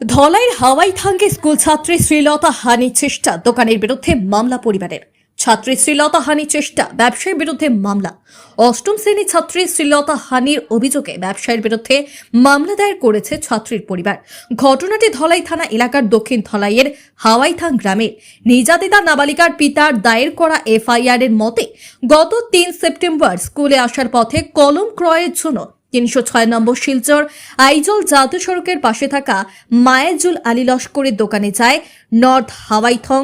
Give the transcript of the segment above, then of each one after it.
ধলাইয়ের হাওয়াই থাঙ্গে school ছাত্রী শ্রীলতা হানির চেষ্টা, দোকানের বিরুদ্ধে মামলা পরিবারের। ছাত্রী শ্রীলতা হানির চেষ্টা, ব্যবসায়ীর বিরুদ্ধে মামলা। অষ্টম শ্রেণির ছাত্রী শ্রীলতা হানির অভিযোগে ব্যবসায়ীর বিরুদ্ধে মামলা দায়ের করেছে ছাত্রীর পরিবার। ঘটনাটি ধলাই থানা এলাকার দক্ষিণ ধলাইয়ের হাওয়াইথাং গ্রামের নির্যাতিতা নাবালিকার পিতার দায়ের করা এফআইআর এর মতে, গত তিন সেপ্টেম্বর স্কুলে আসার পথে কলম ক্রয়ের জন্য তিনশো ছয় নম্বর শিলচর, আইজল জাতীয় সড়কের পাশে থাকা মায়েজুল আলী লস্করের দোকানে যায় নর্থ হাওয়াইথং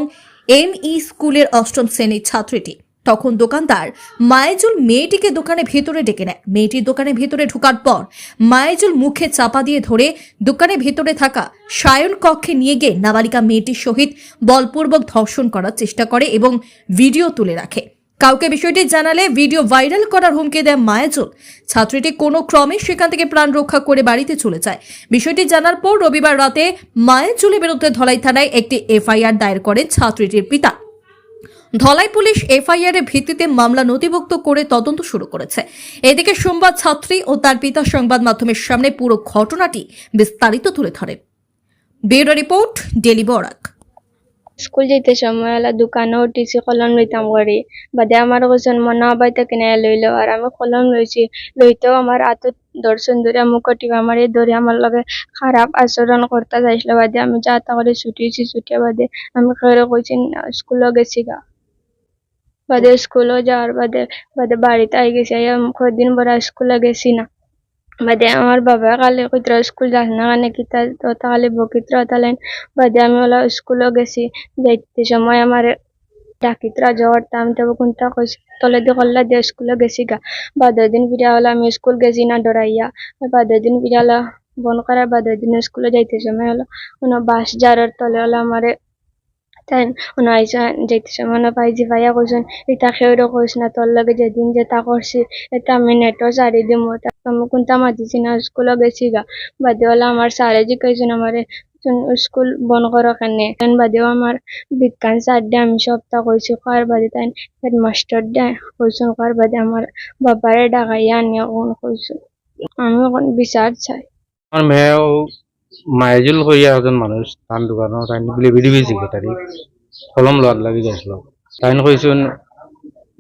এম ই স্কুলের অষ্টম শ্রেণির ছাত্রীটি। তখন দোকানদার মায়েজুল মেয়েটিকে দোকানে ভেতরে ডেকে নেয়। মেয়েটির দোকানে ভেতরে ঢোকার পর মায়েজুল মুখে চাপা দিয়ে ধরে দোকানে ভেতরে থাকা সায়ন কক্ষে নিয়ে গিয়ে নাবালিকা মেয়েটির সহিত বলপূর্বক ধর্ষণ করার চেষ্টা করে এবং ভিডিও তুলে রাখে। কাউকে বিষয়টি জানালে ভিডিও ভাইরাল করার হুমকি দেয় মায়াজুল। ছাত্রীটি কোনো ক্রমে সেখান থেকে প্রাণ রক্ষা করে বাড়িতে চলে যায়। বিষয়টি জানার পর রবিবার রাতে মায়াজুলের বিরুদ্ধে ধলাই থানায় একটি এফআইআর দায়ের করেন ছাত্রীটির পিতা। ধলাই পুলিশ এফআইআর এর ভিত্তিতে মামলা নথিভুক্ত করে তদন্ত শুরু করেছে। এদিকে সোমবার ছাত্রী ও তার পিতা সংবাদ মাধ্যমের সামনে পুরো ঘটনাটি বিস্তারিত তুলে ধরেন bureau report, daily Barak. School যেতে সময় এলা দোকানেও টিসি কলম লইতাম করি বাদে আমার কোজন মনে বাইতে কিনে লইল। আর আমি কলম লইছি, লইতেও আমার হাতত দর্শন ধরে মুখ টিপা মারি, ধরে আমার লগে খারাপ আচরণ করতে যাইছিল। বাদে আমি যা তা করে ছুটিছি ছুটিয়া বাদে আমি খেয়ে কইছি স্কুলে গেছি গা। বাদে স্কুলে যাওয়ার বাদে বাদে বাড়িতে আই গেছি। কদিন বড় স্কুলে গেছি না। বাদে আমার বাবা কালে কইতরা স্কুল যাস না কানে কিতা তো তাহলে বকিতরা তালেন। বাদে আমি ওলা স্কুলে গেছি। যাইতে সময় আমার ডাকিতরা জ্বর তাম তবে কোনটা কইস তলে দি কল্লা দিয়ে স্কুলে গেছি গা। বাদের দিন ফিরা হলো আমি স্কুল গেছি না ডরাইয়া বাদের দিন ফিরা হলো বন করার বাদের দিন স্কুলে যাইতে সময় হলো। কোনো বাস যারার তলে হলো আমারে তাই ওনা আইসা যাইতে সময় না পাইজি ভাইয়া কইছেন এটা খেয়েরও কইস না তোর লগে যেদিন যেটা করছি এটা আমি নেটও সারি দিম স্কুলে গেছি গা। বাদে হলো আমার স্যারে জিজ্ঞাসেন আমারে তুন স্কুল বন করো কেনে কেন বাদেও আমার বিজ্ঞান স্যার ডে আমি সপ্তাহ কইছি কার বাদে তাই হেডমাস্টার ডে কইছেন কার বাদে আমার বাবারে ডাকাইয়া আনিয়া কোন কইছেন আমি এখন বিচার চাই। আমার মেয়েও মায়েজুল হইয়া একজন মানুষ তার দোকানত তাই বলে বিডিবি সেক্রেটারি কলম লোয়ার লাগি যাইছিল তাই কইসুন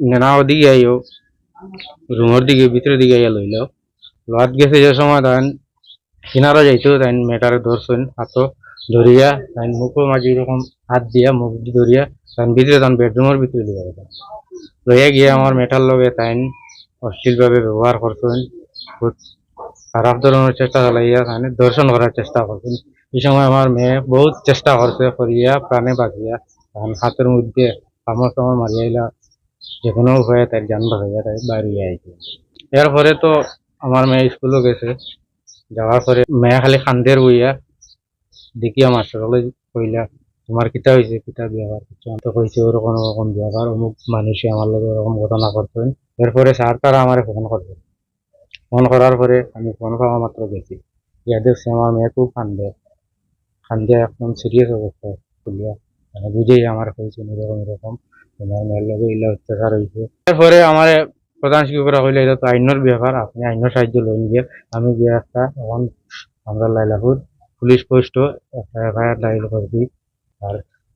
নেনা ওদিকে আইও রুমের দিকে ভিতরের দিকে আইয়া লইল লোয়াত গেছে যে সময় তাই কিনারা যাইতো তাই মেটারে ধরছেন হাত ধরিয়া তাই মুখো মাঝে এরকম হাত দিয়া, মুখ ধরিয়া তাই ভিতরে তখন বেডরুমের ভিতরে লিয়া লইয়া গিয়ে আমার মেটার লগে তাই অশ্লীলভাবে ব্যবহার করছেন, খুব খারাপ ধরনের চেষ্টা চালাইয়া তাহলে দর্শন করার চেষ্টা করছেন। এই সময় আমার মেয়ে বহুত চেষ্টা করছে, করিয়া, প্রাণে বাঁচিয়া তখন হাতের মধ্যে কামড় টামড় মারিয়াইলা যে কোনো উপায়ে তার যান বাঁচাইয়া তাই বাইরে আইছে। এরপরে তো আমার মেয়ে স্কুলও গেছে। যাওয়ার পরে মেয়ে খালি খান্দের বইয়া দেখিয়া মাস্টারলে কইলা, তোমার কিতা হয়েছে কিতা ব্যবহার করছ তো কইছে, ওরকম ওরকম ব্যবহার অমুক মানুষে আমার লগে ওরকম ঘটনা করতেন এরপরে স্যার তারা আমার ফোন করবে ফোন করার পরে আমি ফোন পাওয়া মাত্র গেছি। ইয়া দেখছি আমার মেয়ে খুব কান্দে কান্দে একদম সিরিয়াস অবস্থায় খুলিয়া মানে বুঝেই আমার হয়েছে এরকম এরকম। তোমার মেয়ের লগে ইলা অত্যাচার হয়েছে এরপরে আমার প্রধান শিক্ষকরা হইলে এটা তো আইনের ব্যাপার, আপনি আইনের সাহায্য লইন গিয়ে। আমি গিয়ে একটা এখন আমরা লাইলাপুর পুলিশ পোস্ট একটা এফআইআর দায়ের করছি। আর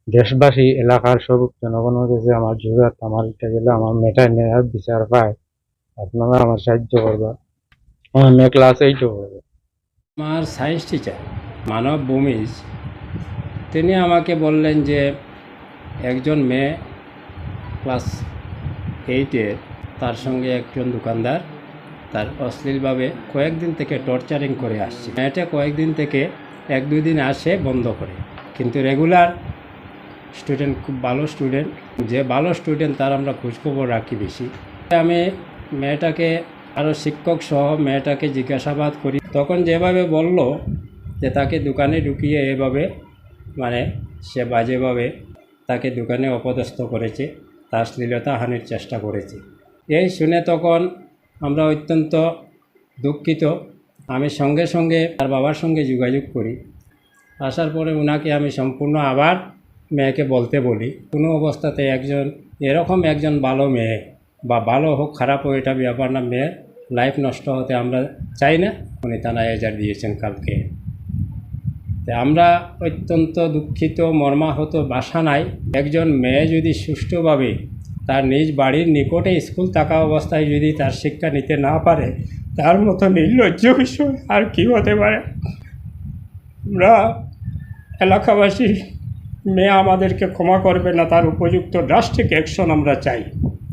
দেশবাসী, এলাকার সব জনগণের কাছে আমার জোগাত আমার গেলে আমার মেয়েটা নেওয়ার বিচার পায়। আপনারা আমার সাহায্য করবা আমার মেয়ে ক্লাস এইটও করবে আমার সায়েন্স টিচার মানব ভূমিজ, তিনি আমাকে বললেন যে, একজন মেয়ে ক্লাস এইটের তার সঙ্গে একজন দোকানদার। তার অশ্লীলভাবে কয়েকদিন থেকে টর্চারিং করে আসছে। মেয়েটা কয়েকদিন থেকে এক দুই দিন আসে বন্ধ করে। কিন্তু রেগুলার স্টুডেন্ট খুব ভালো স্টুডেন্ট যে ভালো স্টুডেন্ট তার আমরা খোঁজখবর রাখি বেশি। আমি মেয়েটাকে আরও শিক্ষক সহ মেয়েটাকে জিজ্ঞাসাবাদ করি। তখন যেভাবে বলল যে তাকে দোকানে ঢুকিয়ে এভাবে মানে সে বাজেভাবে তাকে দোকানে অপদস্থ করেছে, তার শ্লীলতা হানির চেষ্টা করেছে। এই শুনে তখন আমরা অত্যন্ত দুঃখিত। আমি সঙ্গে সঙ্গে তার বাবার সঙ্গে যোগাযোগ করি। আসার পরে ওনাকে আমি সম্পূর্ণ আবার মেয়েকে বলতে বলি, কোনো অবস্থাতে একজন, এরকম একজন ভালো মেয়ে বা ভালো হোক, খারাপ হোক, এটা ব্যাপার না, মেয়ের লাইফ নষ্ট হতে আমরা চাই না। উনি থানায় এজার দিয়েছেন কালকে। তা আমরা অত্যন্ত দুঃখিত, মর্মাহত, বাসা নাই। একজন মেয়ে যদি সুষ্ঠুভাবে তার নিজ বাড়ির নিকটে স্কুল থাকা অবস্থায় যদি তার শিক্ষা নিতে না পারে, তার মতো নির্লজ্জ বিষয় আর কি হতে পারে? আমরা এলাকাবাসী মেয়ে আমাদেরকে ক্ষমা করবে না, তার উপযুক্ত ড্রাস্টিক অ্যাকশন আমরা চাই।